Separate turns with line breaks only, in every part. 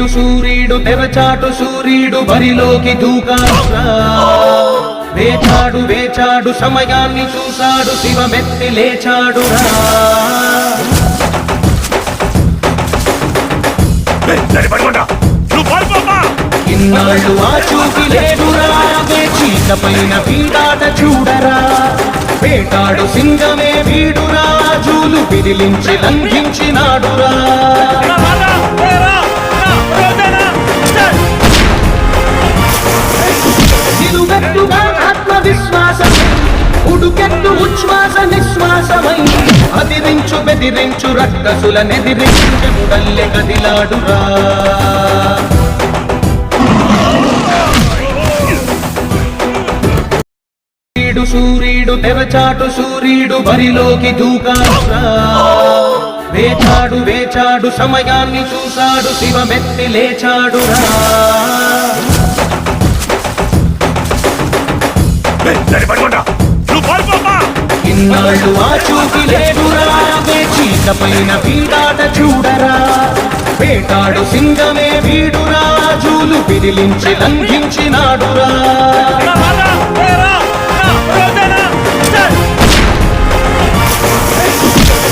సూర్యుడు సూర్యుడు తెరచాటు సూర్యుడు బరిలోకి దూకాడురా. వేచాడు వేచాడు సమయాన్ని చూశాడు శివమెత్తి లేచాడురా.
పారిపోమ్మా
ఇన్నాళ్ళు ఆ చూపి లేడురా చీక పైన వీడాట చూడరా. వేటాడు సింగమే వీడురా. జూలు పిదిలించి లంఘించినాడురా నిలువెత్తుగా ఆత్మవిశ్వాసం ఉడుకెట్టు ఉచ్ఛ్వాస నిశ్వాసమై. అదిరించు బెదిరించు రక్తసుల నెదిరించు ముడల్లె కదిలాడురా సూర్యుడు సూర్యుడు తెరచాటు సూర్యుడు బరిలోకి దూకాడురా. వేచాడు వేచాడు సమయాన్ని చూశాడు శివమెత్తి లేచాడురా. ఇన్నాళ్ళు ఆ చూపి లేడురా చీక వీడాట చూడరా వేటాడు సింగమే వీడురా జూలు విదిలించి లంఘించినాడురా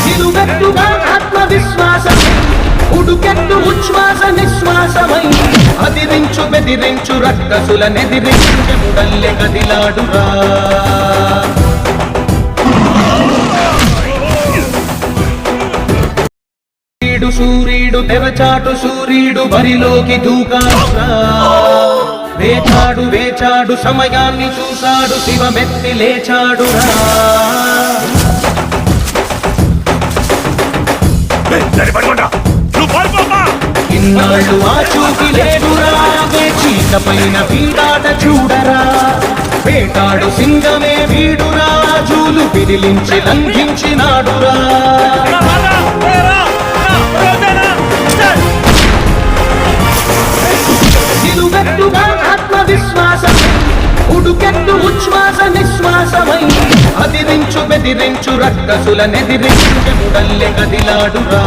నిలువెత్తుగా ఆత్మవిశ్వాసం ఉచ్ఛ్వాస నిశ్వాసమై. ఎదిరించు బెదిరించు రక్కసుల నెదిరించు కదిలాడురా సూర్యుడు సూర్యుడు తెరచాటు సూర్యుడు బరిలోకి దూకాడురా. వేచాడు వేచాడు సమయాన్ని చూశాడు శివమెత్తి లేచాడురా.
రా
ఇన్నాళ్ళు ఆ చూపి పైన వీడాట చూడరా. వేటాడు సింగమే వీడురా జూలు పిదిలించి లంఘించినాడురా ఆత్మవిశ్వాసం ఉడుకెట్టు ఉచ్ఛ్వాస నిశ్వాసమై అదిరించు బెదిరించు రక్కసుల నెదిరించు ముడల్లె కదిలాడురా